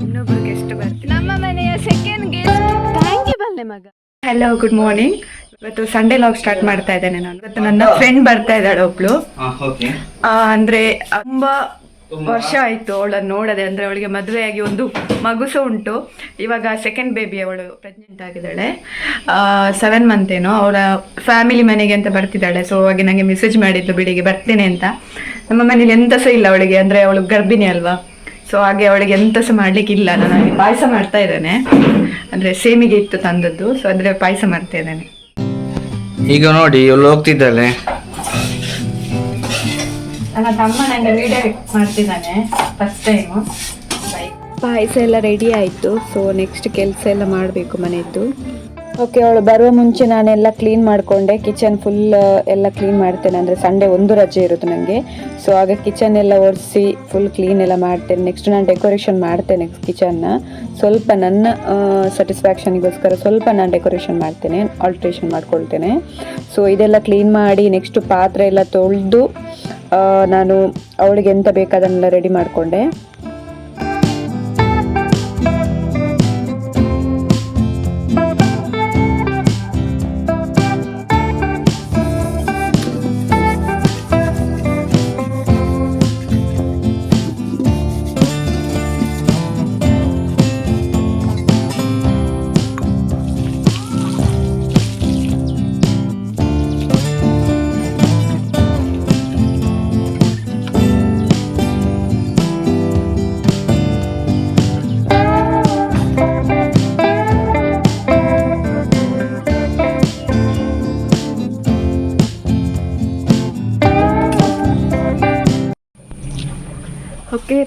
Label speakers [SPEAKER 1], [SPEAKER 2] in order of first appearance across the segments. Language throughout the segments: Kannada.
[SPEAKER 1] ಇನ್ನೊಬ್ರು ಗೆಸ್ಟ್
[SPEAKER 2] ನಮ್ಮ ಮನೆಯ ಸೆಕೆಂಡ್ ಗೆಸ್ಟ್ ಥ್ಯಾಂಕ್ ಯು ಬಲ್ಲೆ ಮಗ.
[SPEAKER 1] ಹಲೋ ಗುಡ್ ಮಾರ್ನಿಂಗ್ ಇವತ್ತು ಸಂಡೇ ಲಾಗ್ ಸ್ಟಾರ್ಟ್ ಮಾಡ್ತಾ ಇದ್ದೇನೆ ನಾನು. ಇವತ್ತು ನನ್ನ ಫ್ರೆಂಡ್ ಬರ್ತಾ ಇದ್ದಾಳೆ ಒಬ್ಳು.
[SPEAKER 3] ಓಕೆ
[SPEAKER 1] ಆ, ಅಂದ್ರೆ ತುಂಬಾ ವರ್ಷ ಆಯ್ತು ಅವಳನ್ನು ನೋಡದೆ ಅಂದ್ರೆ ಅವಳಿಗೆ ಮದುವೆ ಆಗಿ ಒಂದು ಮಗುಸ ಉಂಟು. ಇವಾಗ ಸೆಕೆಂಡ್ ಬೇಬಿ ಅವಳು ಪ್ರೆಗ್ನೆಂಟ್ ಆಗಿದ್ದಾಳೆ. ಸೆವೆನ್ ಮಂತ್ ಏನೋ ಅವಳ ಫ್ಯಾಮಿಲಿ ಮನೆಗೆ ಅಂತ ಬರ್ತಿದ್ದಾಳೆ. ಸೊ ಹಾಗೆ ನನಗೆ ಮೆಸೇಜ್ ಮಾಡಿದ್ದು ಬೆಳಿಗ್ಗೆ ಬರ್ತೇನೆ ಅಂತ. ನಮ್ಮ ಮನೇಲಿ ಎಂತ ಸಹ ಇಲ್ಲ ಅವಳಿಗೆ ಅಂದ್ರೆ ಅವಳು ಗರ್ಭಿಣಿ ಅಲ್ವಾ. ಸೊ ಹಾಗೆ ಅವಳಿಗೆ ಎಂತ ಸಹ ಮಾಡ್ಲಿಕ್ಕೆ ಇಲ್ಲ ನಾನು ಹಾಗೆ ಪಾಯಸ ಮಾಡ್ತಾ ಇದ್ದೇನೆ. ಅಂದ್ರೆ ಸೇಮಿಗೆ ಇತ್ತು ತಂದದ್ದು. ಸೊ ಅಂದ್ರೆ ಪಾಯಸ ಮಾಡ್ತಾ ಇದ್ದೇನೆ.
[SPEAKER 3] ಈಗ ನೋಡಿ ಇವಳು ಹೋಗ್ತಿದ್ದಾಳೆ.
[SPEAKER 1] ನನ್ನ ತಮ್ಮ ನನಗೆ ವಿಡಿಯೋ ಮಾಡ್ತಿದ್ದಾನೆ ಫಸ್ಟ್ ಟೈಮು ಪಾಯಸ ಎಲ್ಲ ರೆಡಿ ಆಯಿತು. ಸೊ ನೆಕ್ಸ್ಟ್ ಕೆಲಸ ಎಲ್ಲ ಮಾಡಬೇಕು ಮನೆಯದ್ದು. ಓಕೆ ಅವಳು ಬರುವ ಮುಂಚೆ ನಾನೆಲ್ಲ ಕ್ಲೀನ್ ಮಾಡಿಕೊಂಡೆ. ಕಿಚನ್ ಫುಲ್ ಎಲ್ಲ ಕ್ಲೀನ್ ಮಾಡ್ತೇನೆ. ಅಂದರೆ ಸಂಡೇ ಒಂದು ರಜೆ ಇರುತ್ತೆ ನನಗೆ ಸೊ ಆಗ ಕಿಚನ್ ಎಲ್ಲ ಒರೆಸಿ ಫುಲ್ ಕ್ಲೀನ್ ಎಲ್ಲ ಮಾಡ್ತೇನೆ. ನೆಕ್ಸ್ಟ್ ನಾನು ಡೆಕೋರೇಷನ್ ಮಾಡ್ತೇನೆ ಕಿಚನ್ನ ಸ್ವಲ್ಪ ನನ್ನ ಸ್ಯಾಟಿಸ್ಫ್ಯಾಕ್ಷನಿಗೋಸ್ಕರ ಸ್ವಲ್ಪ ನಾನು ಡೆಕೋರೇಷನ್ ಮಾಡ್ತೇನೆ ಆಲ್ಟ್ರೇಷನ್ ಮಾಡ್ಕೊಳ್ತೇನೆ. ಸೊ ಇದೆಲ್ಲ ಕ್ಲೀನ್ ಮಾಡಿ ನೆಕ್ಸ್ಟ್ ಪಾತ್ರೆ ಎಲ್ಲ ತೊಳೆದು ನಾನು ಅವಳಿಗೆ ಎಂತ ಬೇಕಾದನ್ನೆಲ್ಲ ರೆಡಿ ಮಾಡಿಕೊಂಡೆ.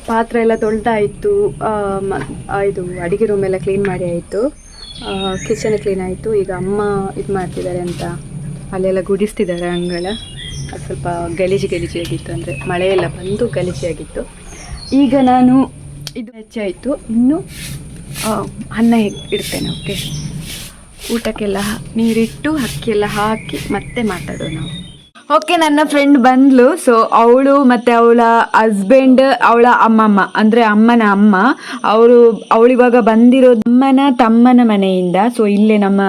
[SPEAKER 1] ಪಾತ್ರೆ ಎಲ್ಲ ತೊಳೆದಾಯಿತು ಇದು ಅಡುಗೆ ರೂಮ್ ಎಲ್ಲ ಕ್ಲೀನ್ ಮಾಡಿ ಆಯಿತು. ಕಿಚನ್ ಕ್ಲೀನ್ ಆಯಿತು. ಈಗ ಅಮ್ಮ ಇದು ಮಾಡ್ತಿದ್ದಾರೆ ಅಂತ. ಅಲ್ಲೆಲ್ಲ ಗುಡಿಸ್ತಿದ್ದಾರೆ ಅಂಗಳ. ಅದು ಸ್ವಲ್ಪ ಗಲೀಜು ಗಲೀಜಿಯಾಗಿತ್ತು ಅಂದರೆ ಮಳೆಯೆಲ್ಲ ಬಂದು ಗಲೀಜಿಯಾಗಿತ್ತು ಈಗ ನಾನು ಇದು ಹೆಚ್ಚಾಯಿತು ಇನ್ನು ಅನ್ನ ಇಡ್- ಇಡ್ತೇನೆ ಓಕೆ ಊಟಕ್ಕೆಲ್ಲ ನೀರಿಟ್ಟು ಅಕ್ಕಿ ಎಲ್ಲ ಹಾಕಿ ಮತ್ತೆ ಮಾತಾಡೋಣ. ಓಕೆ ನನ್ನ ಫ್ರೆಂಡ್ ಬಂದ್ಲು. ಸೊ ಅವಳು ಮತ್ತೆ ಅವಳ ಹಸ್ಬೆಂಡ್ ಅವಳ ಅಮ್ಮಮ್ಮ ಅಂದ್ರೆ ಅಮ್ಮನ ಅಮ್ಮ ಅವರು ಅವಳಿವಾಗ ಬಂದಿರೋದು ಅಮ್ಮನ ತಮ್ಮನ ಮನೆಯಿಂದ. ಸೊ ಇಲ್ಲೇ ನಮ್ಮ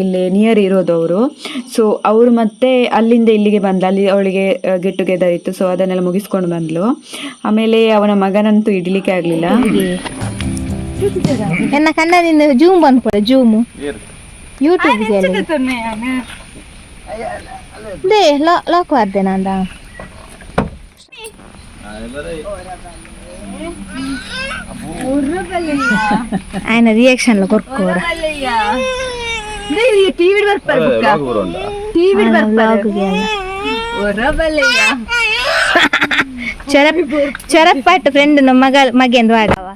[SPEAKER 1] ಇಲ್ಲಿ ಇಲ್ಲೇ ನಿಯರ್ ಇರೋದು ಅವರು. ಸೊ ಅವರು ಮತ್ತೆ ಅಲ್ಲಿಂದ ಇಲ್ಲಿಗೆ ಬಂದ್ಲು. ಅಲ್ಲಿ ಅವಳಿಗೆ ಗೆಟ್ ಟುಗೆದರ್ ಇತ್ತು. ಸೊ ಅದನ್ನೆಲ್ಲ ಮುಗಿಸ್ಕೊಂಡು ಬಂದ್ಲು. ಆಮೇಲೆ ಅವನ ಮಗನಂತೂ ಇಡ್ಲಿಕ್ಕೆ ಆಗಲಿಲ್ಲ.
[SPEAKER 2] ಎನ್ನ ಕನ್ನದಿಂದ zoom ಬಂದ್ಕೊಳ್ಳಿ zoom. YouTube they lock ಮಾಡ್ದೆ ನಂದ ఆయన రియాక్షన్లు కొరుక్కోరా చెరప్ చెరప్ పట్టు ఫ్రెండ్ మగ మగేందు వాడవ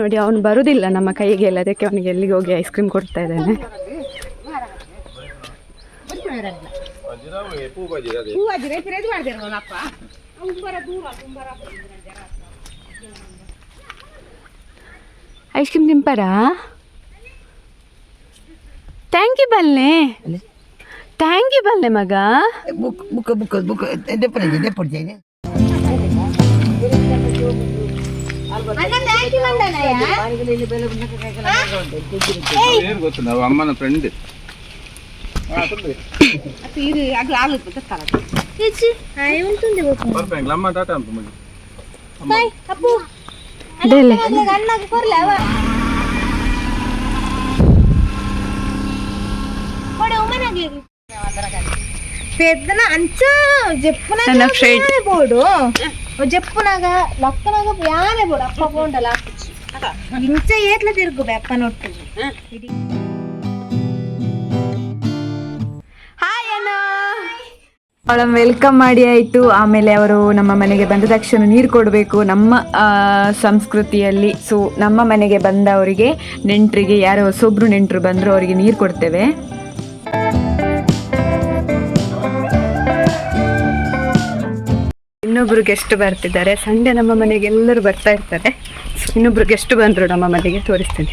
[SPEAKER 1] ನೋಡಿ ಅವನು ಬರುವುದಿಲ್ಲ ನಮ್ಮ ಕೈಗೆ ಎಲ್ಲ. ಅದಕ್ಕೆ ಅವನಿಗೆ ಎಲ್ಲಿಗೆ ಹೋಗಿ ಐಸ್ ಕ್ರೀಮ್ ಕೊಡ್ತಾ ಇದ್ದಾನೆ. ಐಸ್ ಕ್ರೀಮ್ ತಿಂಪಾರಾ? ಥ್ಯಾಂಕ್ ಯು ಬಲ್ಲೆ. ಥ್ಯಾಂಕ್ ಯು ಬಲ್ಲೆ ಮಗ.
[SPEAKER 4] Book book buka buka depan aja depan aja
[SPEAKER 3] ಏನು ಗೊತ್ತು ನಾವು ಅಮ್ಮನ ಫ್ರೆಂಡ್ ಬರ್ಬೇಕು ಅಮ್ಮ ಟಾಟಾ ಅಂತ ಮಗ
[SPEAKER 1] ಅದೇಲೆ
[SPEAKER 2] పెద్దన అంచ చెప్పునాగా
[SPEAKER 1] ನನ್ನ friend.
[SPEAKER 2] యానే పోడు ఓ చెప్పునాగా లక్కనాగా యానే పోడు అప్ప పోండల ఇంచ ఏట్ల తిరుగు బెప్పనొట్టు
[SPEAKER 1] ಅವಳ ವೆಲ್ಕಮ್ ಮಾಡಿ ಆಯಿತು ಆಮೇಲೆ ಅವರು ನಮ್ಮ ಮನೆಗೆ ಬಂದ ತಕ್ಷಣ ನೀರು ಕೊಡಬೇಕು ನಮ್ಮ ಆ, ಸಂಸ್ಕೃತಿಯಲ್ಲಿ ಸೊ ನಮ್ಮ ಮನೆಗೆ ಬಂದವರಿಗೆ ನೆಂಟರಿಗೆ ಯಾರೋ ಹೊಸೊಬ್ರು ನೆಂಟರು ಬಂದರೂ ಅವರಿಗೆ ನೀರು ಕೊಡ್ತೇವೆ ಇನ್ನೊಬ್ರು ಗೆಸ್ಟ್ ಬರ್ತಿದ್ದಾರೆ. ಸಂಡೇ ನಮ್ಮ ಮನೆಗೆ ಎಲ್ಲರೂ ಬರ್ತಾ ಇರ್ತಾರೆ. ಇನ್ನೊಬ್ರು ಗೆಸ್ಟ್ ಬಂದರು ನಮ್ಮ ಮನೆಗೆ ತೋರಿಸ್ತೀನಿ.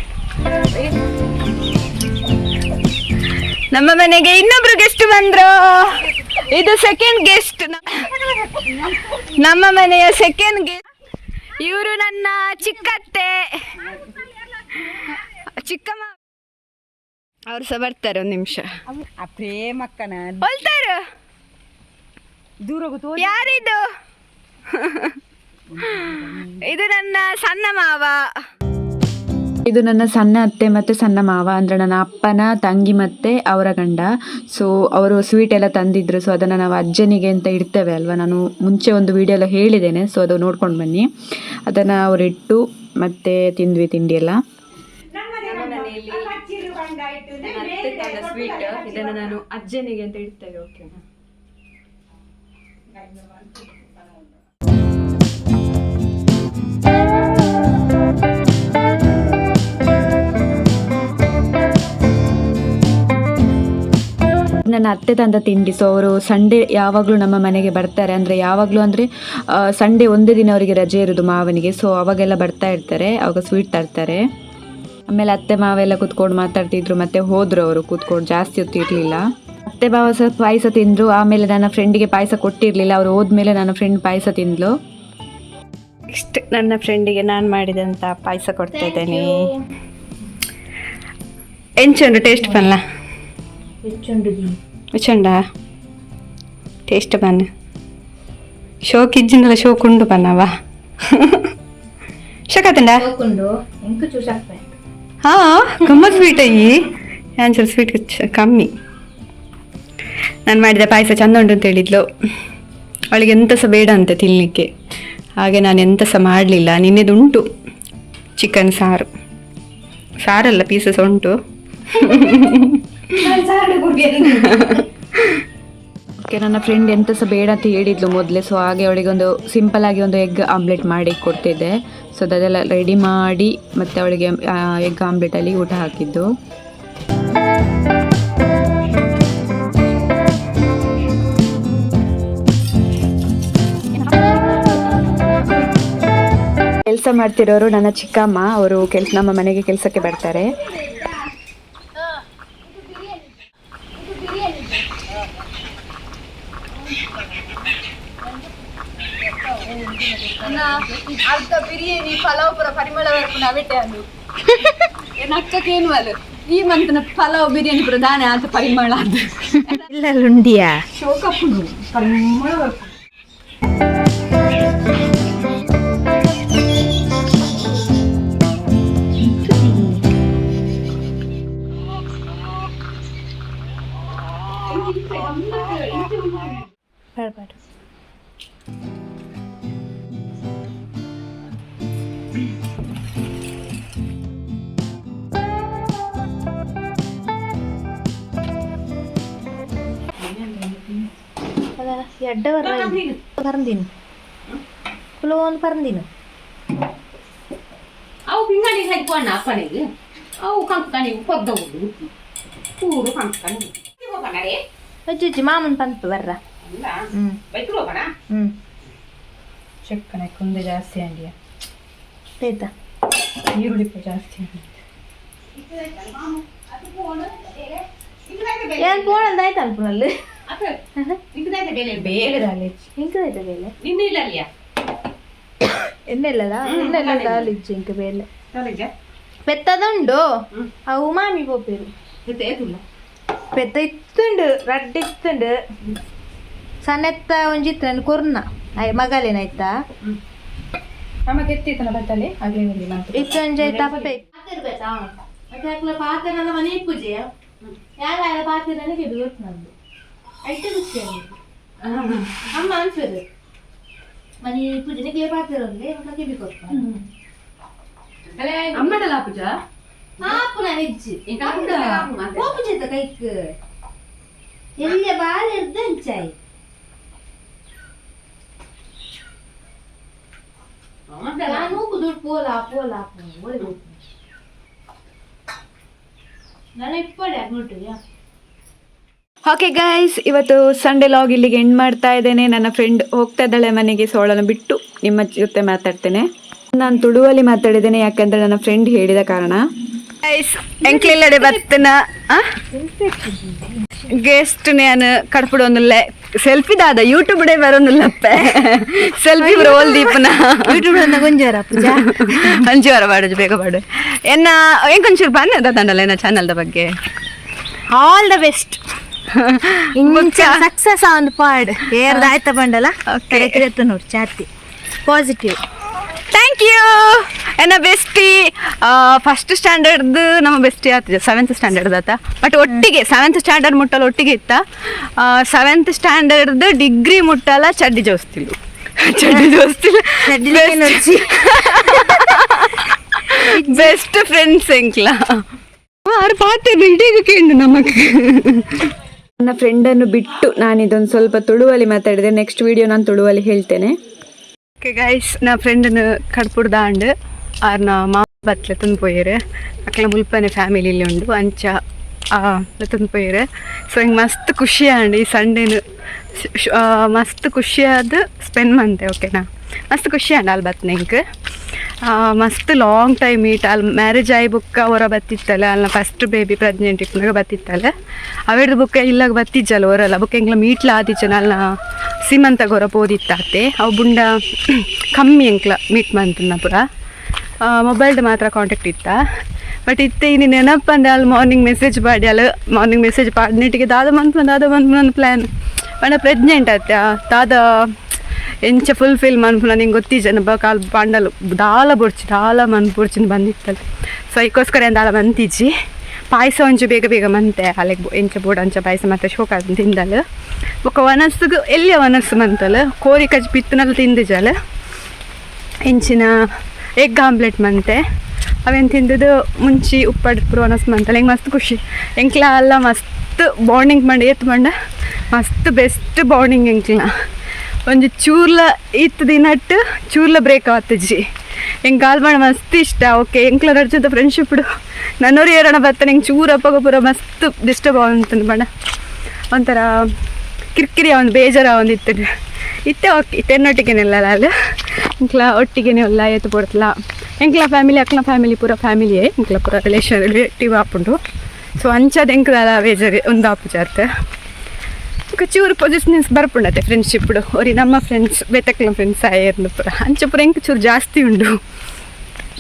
[SPEAKER 1] ನಮ್ಮ ಮನೆಗೆ ಇನ್ನೊಬ್ರು ಗೆಸ್ಟ್ ಬಂದ್ರು. ಇದು ಸೆಕೆಂಡ್ ಗೆಸ್ಟ್ ನಮ್ಮ ಮನೆಯ ಸೆಕೆಂಡ್ ಗೆಸ್ಟ್ ಇವರು ನನ್ನ ಚಿಕ್ಕತ್ತೆ. ಚಿಕ್ಕಮ್ಮ. ಅವ್ರು ಸಹ ಬರ್ತಾರೆ ಒಂದು ನಿಮಿಷ.
[SPEAKER 4] ಪ್ರೇಮಕ್ಕನ
[SPEAKER 1] ಹೊಲ್ತಾರ.
[SPEAKER 4] ದೂರ
[SPEAKER 1] ಯಾರಿದು? ಇದು ನನ್ನ ಸಣ್ಣ ಮಾವ. ಇದು ನನ್ನ ಸಣ್ಣ ಅತ್ತೆ ಮತ್ತು ಸಣ್ಣ ಮಾವ. ಅಂದರೆ ನನ್ನ ಅಪ್ಪನ ತಂಗಿ ಮತ್ತೆ ಅವರ ಗಂಡ. ಸೊ ಅವರು ಸ್ವೀಟ್ ಎಲ್ಲ ತಂದಿದ್ರು. ಸೊ ಅದನ್ನು ನಾವು ಅಜ್ಜನಿಗೆ ಅಂತ ಇಡ್ತೇವೆ ಅಲ್ವಾ? ನಾನು ಮುಂಚೆ ಒಂದು ವಿಡಿಯೋ ಎಲ್ಲ ಹೇಳಿದ್ದೇನೆ. ಸೊ ಅದು ನೋಡ್ಕೊಂಡು ಬನ್ನಿ. ಅದನ್ನು ಅವರಿಟ್ಟು ಮತ್ತೆ ತಿಂದ್ವಿ ತಿಂಡಿ ಎಲ್ಲ. ಸ್ವೀಟ್ ಇದನ್ನು ನಾನು ಅಜ್ಜನಿಗೆ ಅಂತ ಇಡ್ತೇವೆ ಓಕೆ ನನ್ನ ಅತ್ತೆ ತಂದ ತಿಂಡಿ. ಸೊ ಅವರು ಸಂಡೇ ಯಾವಾಗಲೂ ನಮ್ಮ ಮನೆಗೆ ಬರ್ತಾರೆ. ಅಂದರೆ ಯಾವಾಗಲೂ ಅಂದರೆ ಸಂಡೇ ಒಂದೇ ದಿನ ಅವರಿಗೆ ರಜೆ ಇರೋದು ಮಾವನಿಗೆ. ಸೊ ಅವಾಗೆಲ್ಲ ಬರ್ತಾ ಇರ್ತಾರೆ. ಅವಾಗ ಸ್ವೀಟ್ ತರ್ತಾರೆ. ಆಮೇಲೆ ಅತ್ತೆ ಮಾವೆಲ್ಲ ಕೂತ್ಕೊಂಡು ಮಾತಾಡ್ತಿದ್ರು. ಮತ್ತೆ ಹೋದರು ಅವರು ಕೂತ್ಕೊಂಡು. ಜಾಸ್ತಿ ಹೊತ್ತು ಇರಲಿಲ್ಲ. ಅತ್ತೆ ಮಾವ ಸಹ ಪಾಯಸ ತಿಂದರು. ಆಮೇಲೆ ನನ್ನ ಫ್ರೆಂಡಿಗೆ ಪಾಯಸ ಕೊಟ್ಟಿರಲಿಲ್ಲ. ಅವರು ಹೋದ್ಮೇಲೆ ನನ್ನ ಫ್ರೆಂಡ್ ಪಾಯಸ ತಿಂದಳು ನೆಕ್ಸ್ಟ್ ನನ್ನ ಫ್ರೆಂಡಿಗೆ ನಾನು ಮಾಡಿದಂಥ ಪಾಯಸ ಕೊಡ್ತಾ ಇದ್ದೇನೆ. ಎಂಚುಂಡು ಟೇಸ್ಟ್ ಪನ್ಲ ಉಚ್ಚಂಡ ಟೇಸ್ಟ್ ಬನ್ನ. ಶೋ ಇಜ್ಜಿಂದಲ ಶೋಕ್ ಉಂಡು ಬನ್ನವ
[SPEAKER 2] ಎಂಕು ಚೂಸಾಕ್ತಾರೆ
[SPEAKER 1] ಹಾ ಗಮ್ಮತ್ ಸ್ವೀಟ್ ಅಯ್ಯಿ ಆನ್ಸರ್ ಸ್ವೀಟ್ ಕಮ್ಮಿ. ನಾನು ಮಾಡಿದ ಪಾಯಸ ಚಂದ ಉಂಟು ಅಂತ ಹೇಳಿದ್ಲು. ಅವಳಿಗೆ ಎಂತ ಸಹ ಬೇಡ ಅಂತ ತಿನ್ನಲಿಕ್ಕೆ ಹಾಗೆ ನಾನು ಎಂತ ಸಹ ಮಾಡಲಿಲ್ಲ. ನಿನ್ನೆದುಂಟು ಚಿಕನ್ ಸಾರು. ಸಾರಲ್ಲ ಪೀಸಸ್ ಉಂಟು. ಓಕೆ ನನ್ನ ಫ್ರೆಂಡ್ ಎಂತ ಸಹ ಬೇಡ ಅಂತ ಹೇಳಿದ್ಲು ಮೊದಲೇ ಸೊ ಹಾಗೆ ಅವಳಿಗೆ ಒಂದು ಸಿಂಪಲ್ ಆಗಿ ಒಂದು ಎಗ್ ಆಮ್ಲೆಟ್ ಮಾಡಿ ಕೊಡ್ತಿದ್ದೆ. ಸೊ ಅದೆಲ್ಲ ರೆಡಿ ಮಾಡಿ ಮತ್ತೆ ಅವಳಿಗೆ ಎಗ್ ಆಮ್ಲೆಟಲ್ಲಿ ಊಟ ಹಾಕಿದ್ದು. ಕೆಲಸ ಮಾಡ್ತಿರೋರು ನನ್ನ ಚಿಕ್ಕಮ್ಮ ಅವರು ಕೆಲ್ಸ ನಮ್ಮ ಮನೆಗೆ ಕೆಲಸಕ್ಕೆ ಬರ್ತಾರೆ. ಅರ್ಧ ಬಿರಿಯಾನಿ ಪಲಾವ್ ಪುರ ಪರಿಮಳ ವರಪು ನವೆಟ್ಟೆ ಅದು ನಕ್ಕಕ್ಕೆ ಏನು ಅಲ್ಲ ಈ ಮಂತನ ಪಲಾವ್ ಬಿರಿಯಾನಿ ಪುರ ದಾನೆ ಅಂತ ಪರಿಮಳ ಅದು
[SPEAKER 2] ಇಲ್ಲ ಲುಂಡಿಯಾ
[SPEAKER 1] ಶೋಕ ಪುಡು ಪರಿಮಳ ವರಪು
[SPEAKER 2] ಅದ ಎಡ್ಡ ಬರ್ದೀನಿ ಕುಲು ಒಂದು ಬರ್ದೀನಿ
[SPEAKER 5] ಅವು ಪಿಂಗಾಣಿಗೆ ಹಾಕಿಕೊಂಡು ಅಪ್ಪನಿಗೆ ಅವು ಅಜ್ಜಿ
[SPEAKER 2] ಅಜ್ಜಿ ಮಾಮನ್ ಬಂತು ಬರ್ರ. ಹ್ಞೂ
[SPEAKER 1] ಚಕ್ಕನ ಕುಂದೆ ಜಾಸ್ತಿ ಅಂಡಿಯ.
[SPEAKER 2] ಆಯ್ತಾ?
[SPEAKER 1] ಈರುಳ್ಳಿ ಜಾಸ್ತಿ
[SPEAKER 2] ಏನು ಫೋನ್ ಅಂದಾಯ್ತು ಅನ್ಪುನಲ್ಲಿ
[SPEAKER 5] ನಿನ್ನ ಇಲ್ಲ ಅಲ್ಲಿಯ?
[SPEAKER 2] ಎಣ್ಣೆಲ್ಲದ ಎಣ್ಣೆಲ್ಲ ದಾಲಿಜ್ಜಿ ಇಂಕ ಪೆತ್ತದುಂಡು? ಅವು ಮಾಮಿ ಪೋಪೇರು. ಪೆತ್ತ ಇತ್ತುಂಡು ರಡ್ಡ್ ಇತ್ತುಂಡು ಸಣ್ಣೆತ್ತ ಒಂಜಿತ್ತು ನನ್ನ ಕೊರ್ನ ಅಯ್ಯ ಮಗಲೇನಾಯ್ತ
[SPEAKER 1] ಅಮ್ಮ ಕೆತ್ತಿತ್ತನ ಬತ್ತಲೆ ಆಗ್ಲೇ
[SPEAKER 2] ಇತ್ತು ಒಂಜಿ ಪಾತ್ರೆಲ್ಲ ಮನೆ ಪೂಜೆ ಯಾರ ಪಾತ್ರೆ ನನಗೆ ಗೊತ್ತು ನಂದು ಐತೆ ಖುಷಿ ಅಮ್ಮ ಅನ್ಸರು ಮನೆ ಪೂಜೆ ನಿಮಗೆ ಪಾತ್ರೆ ಇರಲಿ ನನಗೆ ಬೇಕು
[SPEAKER 1] ಅಮ್ಮಡಲ್ಲ ಪೂಜಾ?
[SPEAKER 2] ಹಾಪು ನಾನು ಇಜ್ಜಿ. ಪೂಜೆ ಕೈಕ್ ಎಲ್ಲಿ ಬಾಲ್ ಇರ್ದ ಅಂಚಾಯಿ ನಾನು ದುಡ್ಡು ಪೋಲ ಪೋಲ ನಾನು ಇಪ್ಪಡೆ ಆಗ್ಬಿಟ್ಟಿದ್ಯಾ
[SPEAKER 1] ಓಕೆ ಗೈಸ್ ಇವತ್ತು ಸಂಡೇ ಲಾಗ್ ಇಲ್ಲಿಗೆ ಎಂಡ್ ಮಾಡ್ತಾ ಇದ್ದೇನೆ. ನನ್ನ ಫ್ರೆಂಡ್ ಹೋಗ್ತಾ ಇದ್ದಾಳೆ ಮನೆಗೆ ಸೋಳನ ಬಿಟ್ಟು ನಿಮ್ಮ ಜೊತೆ ಮಾತಾಡ್ತೇನೆ. ನಾನು ತುಳುವಲ್ಲಿ ಮಾತಾಡಿದ್ದೇನೆ ಯಾಕಂದ್ರೆ ನನ್ನ ಫ್ರೆಂಡ್ ಹೇಳಿದ ಕಾರಣ. ಗೈಸ್ ಎಂಕ್ಲಿಲ್ಲಡೆ ಬತ್ತನ ಗೆಸ್ಟ್ ನಾನು ಕಡ್ಪುಡು ಒಂದುಲ್ಲೆ ಸೆಲ್ಫಿ ದಾದ ಯೂಟ್ಯೂಬ್ ಡೇ ಬರೋನುಲ್ಲಪ್ಪೆ. ಸೆಲ್ಫಿ ರೋಲ್ ದೀಪನ.
[SPEAKER 2] ಯೂಟ್ಯೂಬ್ ಗೊಂಜಾರ ಪೂಜಾ?
[SPEAKER 1] ಮಾಡು ಬಾಡು ಬೇಗ ಬಾಡು ಎನ್ನ ಎಂಕೊಂಚೂರು ಬನ್ನಿ ತಂಡಲ್ಲ ಎನ್ನ ಚಾನಲ್ದ ಬಗ್ಗೆ?
[SPEAKER 2] ಆಲ್ ದ ಬೆಸ್ಟ್ ಸಕ್ಸಸ್ ಒಂದು ಪಾಡ್. ಏರ್ದ ಆಯ್ತಾ ಬಂಡಲ್ಲ
[SPEAKER 1] ಕರೆಕ್ಟ್
[SPEAKER 2] ಕೆರೆ ನೋಡಿ ಚಾತಿ ಪಾಸಿಟಿವ್
[SPEAKER 1] ಥ್ಯಾಂಕ್ ಯು ಎನ್ನ ಬೆಸ್ಟಿ ಫಸ್ಟ್ ಸ್ಟ್ಯಾಂಡರ್ಡ್ದು ನಮ್ಮ ಬೆಸ್ಟಿ ಆಗ್ತದೆ. ಸೆವೆಂತ್ ಸ್ಟ್ಯಾಂಡರ್ಡ್ ಆತ ಬಟ್ ಒಟ್ಟಿಗೆ ಸೆವೆಂತ್ ಸ್ಟ್ಯಾಂಡರ್ಡ್ ಮುಟ್ಟಲು ಒಟ್ಟಿಗೆ ಇತ್ತ. ಸೆವೆಂತ್ ಸ್ಟ್ಯಾಂಡರ್ಡ್ ಡಿಗ್ರಿ ಮುಟ್ಟಲ್ಲ ಚಡ್ಡಿ ಜೋಸ್ತಿಲ್ಲ ಚಡ್ಡಿ ಜೋಸ್ತಿಲ್ಲ. Best friends ಎಂಕ್ಲ. ಆರು ಪಾತ್ರೆ ಇಡೀಗ ಕೇಂಡು ನಮಗೆ. ನನ್ನ ಫ್ರೆಂಡನ್ನು ಬಿಟ್ಟು ನಾನು ಇದೊಂದು ಸ್ವಲ್ಪ ತುಳುವಲ್ಲಿ ಮಾತಾಡಿದೆ ನೆಕ್ಸ್ಟ್ ವಿಡಿಯೋ ನಾನು ತುಳುವಲ್ಲಿ ಹೇಳ್ತೇನೆ. ಓಕೆ ಗೈಸ್ ನಾ ಫ್ರೆಂಡನ್ನು ಕಡ್ಪುಡ್ ದಾಂಡ್ ನಾ ಮಾವ ಬತ್ಲೆ ತಂದು ಪೋಯಿರು ಅಕ್ಲ ಮುಲ್ಪನೆ ಫ್ಯಾಮಿಲಿಲಿ ಉಂಡು, ಅಂಚ ತಂದು ಪೋಯಿರು ಸೊ ಹಿಂಗೆ ಮಸ್ತ್ ಖುಷಿ ಆಂಡ್ ಈ ಸಂಡೇನು ಮಸ್ತ್ ಖುಷಿಯಾದ ಸ್ಪೆಂಡ್ ಮಂತೆ ಓಕೆನಾ ಮಸ್ತ್ ಖುಷಿ ಆಂಡ್ ಅಲ್ಲಿ ಬತ್ನೆ ನಿಂಗೆ. ಮಸ್ತ್ ಲಾಂಗ್ ಟೈಮ್ ಮೀಟ್ ಅಲ್ಲಿ ಮ್ಯಾರೇಜ್ ಆಗಿ ಬುಕ್ಕ ಹೊರ ಬತ್ತಿತ್ತಲ್ಲ ಅಲ್ಲ ಫಸ್ಟ್ ಬೇಬಿ ಪ್ರೆಗ್ನೆಂಟ್ ಇಪ್ಪನಾಗ ಬತ್ತಿತ್ತಲ್ಲ ಅವೆಡ್ದು ಬುಕ್ ಇಲ್ಲಾಗ ಬತ್ತಿಜ್ಜಲ್ಲ ಹೊರಲ್ಲ ಬುಕ್ ಎಂಗ್ಲ ಮೀಟ್ಲ ಆದಿಜ್ಜನ ಅಲ್ಲ ಸೀಮಂತ ಹೊರ ಪೋದಿತ್ತಾತೆ ಅವು ಬುಂಡ ಕಮ್ಮಿ ಎಂಕ್ಲ ಮೀಟ್ ಮಂತನ ಪುರ. ಮೊಬೈಲ್ದು ಮಾತ್ರ ಕಾಂಟ್ಯಾಕ್ಟ್ ಇತ್ತ. ಬಟ್ ಇತ್ತೆ ಇನ್ನು ನೆನಪಂದೆ ಅಲ್ಲಿ ಮಾರ್ನಿಂಗ್ ಮೆಸೇಜ್ ಮಾಡಿ, ಅಲ್ಲಿ ಮಾರ್ನಿಂಗ್ ಮೆಸೇಜ್ ಪಾಡ್ನೆಟಿಗೆ ದಾದ ಮಂತ್ ದಾದ ಮಂತ್ ಪ್ಲ್ಯಾನ್ ಬಣ್ಣ ಪ್ರೆಗ್ನೆಂಟ್ ಆಯ್ತಾ ದಾದ ಎಂಚ ಫುಲ್ಫಿಲ್ ಮನ್ಪುನ ನಿಂಗೆ ಗೊತ್ತಿಜನ ಬ ಕಾಲ್ ಪಾಂಡಲು ದಾಲ ಬೊಡ್ಚಿ, ದಾಲ ಮನ್ ಬೊಡ್ಚಿನ ಬಂದಿತ್ತಲ್ಲ ಸೊ ಅದಕ್ಕೋಸ್ಕರ ದಾಲ ಮಂತಿಜ್ಜಿ ಪಾಯಸ ಒಂಚು ಬೇಗ ಬೇಗ ಮಂತೆ ಅಲ್ಲಿಗೆ ಎಂಚ ಬೋಡ ಅಂಚ ಪಾಯಸ ಮತ್ತೆ ಶೋಕ ತಿಂದಲು. ಬೊಕ್ಕ ವನಸ್ಸಿಗೆ, ಎಲ್ಲಿಯ ವನಸ್ಸು ಮಂತಲ್ಲ ಕೋರಿ ಕಜ್ ಪಿತ್ತನಲ್ಲಿ ತಿಂದಿಜಲ್ಲ ಎಂಚಿನ ಎಗ್ ಆಮ್ಲೆಟ್ ಮಂತೆ ಅವೇನು ತಿಂದಿದ್ದು ಮುಂಚಿ ಉಪ್ಪಡ್ ವನಸ್ ಮಂತಲ್ಲ ಹೆಂಗೆ ಮಸ್ತ್ ಖುಷಿ. ಎಂಕ್ಲ ಅಲ್ಲ ಮಸ್ತ್ ಬಾಂಡಿಂಗ್ ಮಾಡಿ ಎತ್ತು ಮಂಡ? ಮಸ್ತ್ ಬೆಸ್ಟ್ ಬಾಂಡಿಂಗ್ ಎಂಕ್ಲ. ಒಂದು ಚೂರ್ಲ ಇತ್ತು ದಿನಟ್ಟು ಚೂರ್ಲ ಬ್ರೇಕ್ ಆತಜ್ಜಿ ಹೆಂಗೆ ಕಾಲ್ ಮಸ್ತ್ ಇಷ್ಟ. ಓಕೆ ಎಂಕ್ಲ ನಡ್ಚಂತ ಫ್ರೆಂಡ್ಶಿಪ್ ನನ್ನೂರು ಏರೋಣ ಬರ್ತಾನೆ, ಹೆಂಗೆ ಚೂರು ಅಪ್ಪಗ ಪೂರ ಮಸ್ತ್ ಡಿಸ್ಟರ್ಬ್ ಆವಂತ ಬಣ್ಣ ಒಂಥರ ಕಿರಿಕಿರಿ ಅವನು ಬೇಜಾರ ಇತ್ತು ಇತ್ತೆ ಓಕೆ ತೆನ್ನೊಟ್ಟಿಗೆನೆಲ್ಲ ಅಲ್ಲ ಇಂಕ್ಲ ಒಟ್ಟಿಗೆನೆ ಎಲ್ಲ ಎತ್ತು ಕೊಡ್ತಲ್ಲ ಎಂಕ್ಲ ಫ್ಯಾಮಿಲಿ ಅಕ್ಲ ಫ್ಯಾಮಿಲಿ ಪೂರ ಫ್ಯಾಮಿಲಿಯೇ ಇಂಕ್ಲ ಪೂರ ರಿಲೇಷನ್ ರಿಲೇಟಿವ್ ಆಪುಂಡು. ಸೊ ಅಂಚದ ಎಂಕ್ಲ ಬೇಜಾರಿ, ಒಂದು ಆಪು ఒక ಚೂರು ಪೊಸಿಷನ್ಸ್ ಬರ್ಪುಂಡತೆ ಫ್ರೆಂಡ್ಶಿಪ್ ಒರಿ ನಮ್ಮ ಫ್ರೆಂಡ್ಸ್ ಬೆತಕ್ಲ ಫ್ರೆಂಡ್ಸ್ ಆಯರ್ನ ಪುರ ಅಂಚ ಪುರ ಎಂಕ್ ಚೂರು ಜಾಸ್ತಿ ಉಂಡು?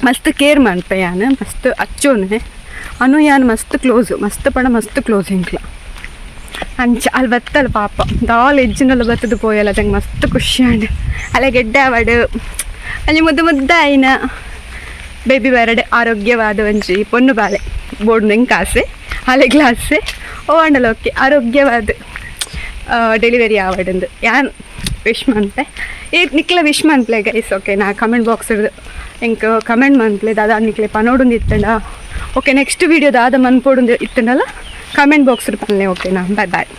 [SPEAKER 1] ಮಸ್ತ್ ಕೇರ್ ಮಾಡ್ಪ ಯಾನ್, ಮಸ್ತ್ ಅಚ್ಚೋನೆ ಅನು ಯಾನ್ ಮಸ್ತ್ ಕ್ಲೋಸ್ ಮಸ್ತ್ ಪಣ ಮಸ್ತ್ ಕ್ಲೋಸ್ ಇಂಕ್ಲ ಅಂಚ ಅಲ್ಲಿ ಬತ್ತಲ್ಲ ಪಾಪ. ದಾಲ್ ಎಜ್ಜಿನಲ್ಲಿ ಬತ್ತದು ಪೋಯಲ್ಲ, ಅದಂಗೆ ಮಸ್ತ್ ಖುಷಿ ಆಂಡ್ ಅಲ್ಲ ಗೆಡ್ಡೆ ಅವಡು ಅಲ್ಲಿ ಮುದ್ದು ಮುದ್ದ ಆಯ್ನ. ಬೇಬಿ ಬರಡೆ ಆರೋಗ್ಯವಾದ ಒಂಜಿ ಪೊನ್ನು ಬಾಲೆ ಬೋರ್ಡ್ ಹೆಂಗೆ ಕಾಸೆ ಅಲೆ ಗ್ಲಾಸೆ ಓ ಅಂಡಲ್ಲ ಓಕೆ. ಆರೋಗ್ಯವಾದ. ಡೆಲಿವರಿ ಆವಡಂದು ಯಾನ್ ವಿಶ್ ಮಂತೆ ಏ ನಿಕ್ಲೆ ವಿಶ್ ಮಂತ್ಲೆ ಗೈಸ್ ಓಕೆ ನಾ ಕಮೆಂಟ್ ಬಾಕ್ಸ್ ಇಂಕ ಕಮೆಂಟ್ ಮಂತ್ಲೆ ದಾದ ನಿಕ್ಲೆ ಪನೋಡು ಇತ್ತಂಡ ಓಕೆ ನೆಕ್ಸ್ಟ್ ವೀಡಿಯೋ ದಾದ ಮನ್ಪೋಡುಂದು ಇತ್ತಂಡಲ್ಲ ಕಮೆಂಟ್ ಬಾಕ್ಸ್ ಪನ್ಲೆ ಓಕೆನಾ ಬಾಯ್ ಬಾಯ್